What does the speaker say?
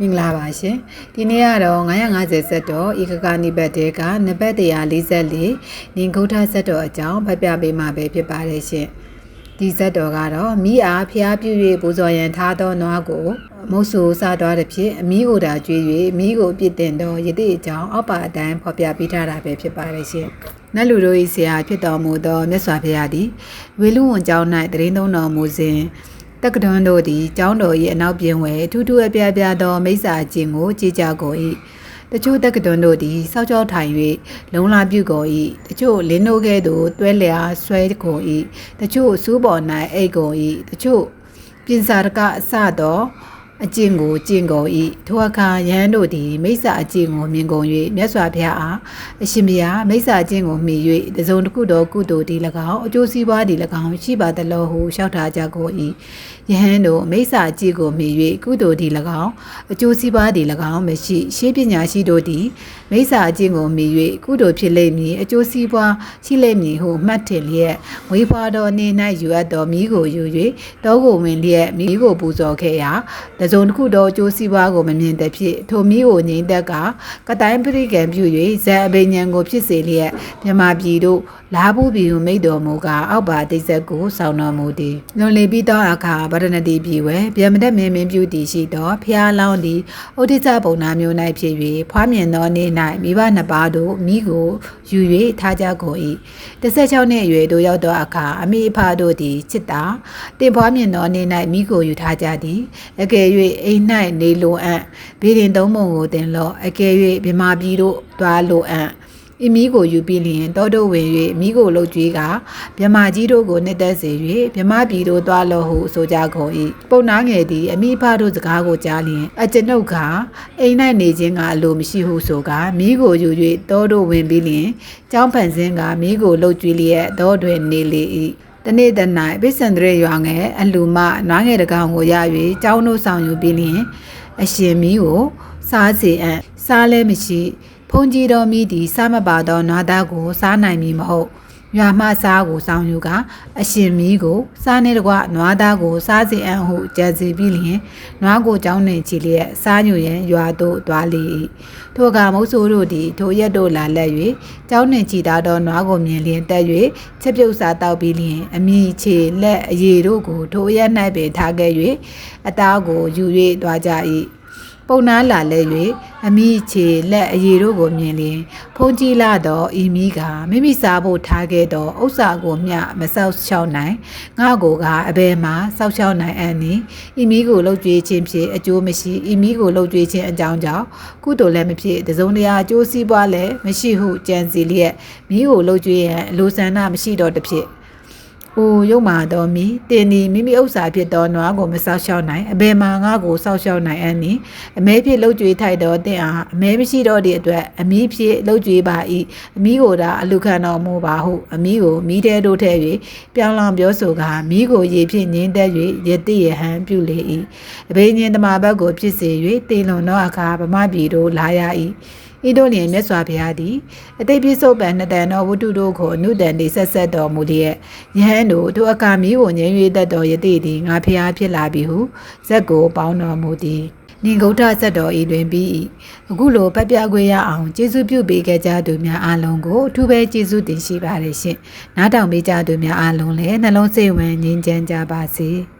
မင်္ဂလာပါရှင်ဒီနေ့ကတော့950ဆက်တော်ဧကကနိဘတ်တဲကနဘတ်144နင်ဂုဋ္ဌဆက်တော်အကြောင်းဖတ်ပြပေးမှာပဲဖြစ်ပါတယ်ရှင်ဒီဆက်တော်ကတော့မိအားဖျားပြည့်၍ပူဇော်ရန်ထားသောနွားကိုမုတ်ဆူစသွားတဲ့ဖြင့်အမီးကိုသာကျွေး၍မိကိုပြစ်တင်သောယတိအကြောင်းအောက်ပါအတိုင်းဖော်ပြပေးထားတာပဲဖြစ်ပါတယ်ရှင်နတ်လူတို့၏ဆရာဖြစ်တော်မူသောမြတ်စွာဘုရားသည်ဝေလူဝန်ကျောင်း၌တရင်သုံးတော်မူစဉ် တက္ကတွန်းတို့သည်ကျောင်းတော်၏အနောက်ပြင်ဝဲထူးထူးအပြားပြားသောမိစ္ဆာအကျင့်ကိုကြည်ကြကုန်၏တချို့တက္ကတွန်းတို့သည်စောက်ကြောထိုင်၍လုံလာပြုကုန်၏တချို့လင်းတို့ကဲ့သို့တွဲလျာဆွဲကုန်၏တချို့စူးပေါ်၌အိတ်ကုန်၏တချို့ပြင်စာရကအစသော အကျင့်ကိုကျင့်ကုန်၏ထိုအခါယဟန်တို့သည်မိစ္ဆာအကျင့်ကိုမြင်ကုန်၍မြတ်စွာဘုရားအားအရှင်ဘုရားမိစ္ဆာအကျင့်ကိုမှီ၍တစုံတစ်ခုသောကုသိုလ်သည်၎င်းအကျိုးစီးပွားသည်၎င်းရှိပါသလောဟုလျှောက်ထားကြကုန်၏ယဟန်တို့မိစ္ဆာအကျင့်ကိုမှီ၍ကုသိုလ်သည်၎င်းအကျိုးစီးပွားသည်၎င်းမရှိရှေးပညာရှိတို့သည်မိစ္ဆာအကျင့်ကိုမှီ၍ကုသိုလ်ဖြစ်လိမ့်မည်အကျိုးစီးပွားရှိလိမ့်မည်ဟုမှတ်ထင်လျက်ဝေဖွာတော်နေ၌ယူအပ်သောမိကိုယူ၍တောကိုဝင်လျက်မိကိုပူဇော်ခဲ့ရာတစုံတစ်ခုသောအကျိုးစီးပွားကိုမမြင်တဲ့ဖြစ်ထိုမိကိုငြိမ့်သက်ကကတိုင်းပရိကံပြု၍ဇံအဘိညာဉ်ကိုဖြစ်စေလျက်မြမပြည်တို့လာဘူးပြည်ဟုမိတ်တော်မူကာအောက်ပါတိတ်ဆက်ကိုဆောင်းတော်မူသည်လွန်လေပြီးသောအခါဗရဏတိပြည်ဝဲဗျမတက်မင်းမင်းပြုတည်ရှိသောဖျားလောင်းသည်ဩဒိစ္စပုံနာမျိုး၌ဖြစ်၍ဖွားမြင်သောနေ့၌မိဘနှစ်ပါးတို့မိကိုယူ၍ထားကြကုန်၏16နှစ်အရွယ်တို့ရောက်သောအခါအမိအဖတို့သည်ချစ်တာတင်ဖွားမြင်သောနေ့၌မိကိုယူထားကြသည်အကယ်၍အိမ်၌နေလိုအပ်ဘေးရင်သုံးပုံကိုတင်လော့အကယ်၍မြမပြည်တို့သွားလိုအပ်အမီးကိုယူပြီးလျင်တောတို့ဝင်၍မိကိုလှုပ်ကြွေးကမြမကြီးတို့ကိုနှစ်သက်စေ၍မြမပြည်တို့သွားလောဟုဆိုကြကုန်၏ပုံနာငယ်သည်အမိဖတို့စကားကိုကြားလျင်အကျွန်ုပ်ကအိမ်၌နေခြင်းကအလိုမရှိဟုဆိုကမိကိုယူ၍တောတို့ဝင်ပြီးလျင်ကျောင်းဖန်ဆင်းကမိကိုလှုပ်ကြွေးလျက်တောတွင်နေလေ၏ တနေ့တ၌ပိစံတရေရွာငယ်အလူမနွားငယ်တကောင်ကိုရ၍ကျောင်းတို့ဆောင်ယူပြီးလျင်အရှင်မီးကိုစားစေအံ့စားလဲမရှိ ဖုန်ကြီးတော်မိသည်စားမပါသောနွားသားကိုစားနိုင်မည်မဟုတ် ရွာမှစားကိုစောင်းယူကအရှင်မီးကို စားနေတကွနွားသားကို စားစီအံ့ဟုကြံစီပြီးလျင်နွားကိုကြောင်းနေချီလျက်စားညူရန်ရွာသို့သွားလေ၏ထိုကမုတ်ဆိုးတို့သည်ထိုရက်တို့လာလက်၍ကြောင်းနေချီသားသောနွားကိုမြင်လျင်တက်၍ချက်ပြုတ်စားတောက်ပြီးလျင်အမိချေလက်အရေတို့ကိုထိုရက်၌ပင်ထားခဲ့၍အသားကိုယူ၍သွားကြ၏ ပုံနာလာလဲ၍အမိချေလက်အရေတို့ကိုမြင်လျင်ဖုန်ကြီးလာသောဤမိကမိမိစားဖို့ထားခဲ့သောဥစ္စာကိုမျှမဆောက်ရှောက်နိုင်ငါကိုကအဘယ်မှာစောက်ရှောက်နိုင်အန်နီဤမိကိုလှုပ်ကြွေးခြင်းဖြင့်အကျိုးမရှိဤမိကိုလှုပ်ကြွေးခြင်းအကြောင်းကြောင့်ကုသိုလ်လည်းမဖြစ်တစုံတရာအကျိုးစီးပွားလည်းမရှိဟုကြံစီလျက်မိကိုလှုပ်ကြွေးရန်အလိုဆန္ဒမရှိတော့တဖြစ်။ အိုရုပ်မာတော်မီတင်ဒီမိမိဥစ္စာဖြစ်သောနွားကိုမဆောက်ရှောက်နိုင်အဘယ်မှာငါကိုဆောက်ရှောက်နိုင်အန်နီအမဲဖြစ်လှုပ်ကြွေးထိုက်တော်တင်အားအမဲမရှိတော့တဲ့အတွက်အမီးဖြစ်လှုပ်ကြွေးပါ၏အမီးကိုသာအလူခံတော်မူပါဟုအမီးကိုမိတဲတို့ထဲ၍ပြောင်းလောင်ပြောဆိုကာမိကိုရေဖြင့်ငင်းသက်၍ယတိယဟန်ပြုလေ၏အဘိညာဉ်တမဘတ်ကိုဖြစ်စေ၍တင်လွန်သောအခါဗမာပြည်တို့လာရ၏ ဤတို့လျင်မြတ်စွာဘုရားသည်အတိတ်ပြစ္ဆုတ်ပံနှစ်တန်သောဝတ္ထုတို့ကိုအနုတန်နေဆက်ဆက်တော်မူလျက်ယဟန်တို့တို့အကာမီးကိုငြိမ်း၍တတ်တော်ယတိသည်ငါဖျားဖြစ်လာပြီဟုဇက်ကိုပေါင်းတော်မူသည်နင်ဂုဋ္ဌဆက်တော်ဤတွင်ပြီးအခုလိုပတ်ပြခွေရအောင်ကျေးဇူးပြုပေးခဲ့ကြသူများအားလုံးကိုအထူးပဲကျေးဇူးတင်ရှိပါတယ်ရှင်နားထောင်ပေးကြသူများအားလုံးလည်းနှလုံးစိတ်ဝင်ငြိမ်းချမ်းကြပါစေ။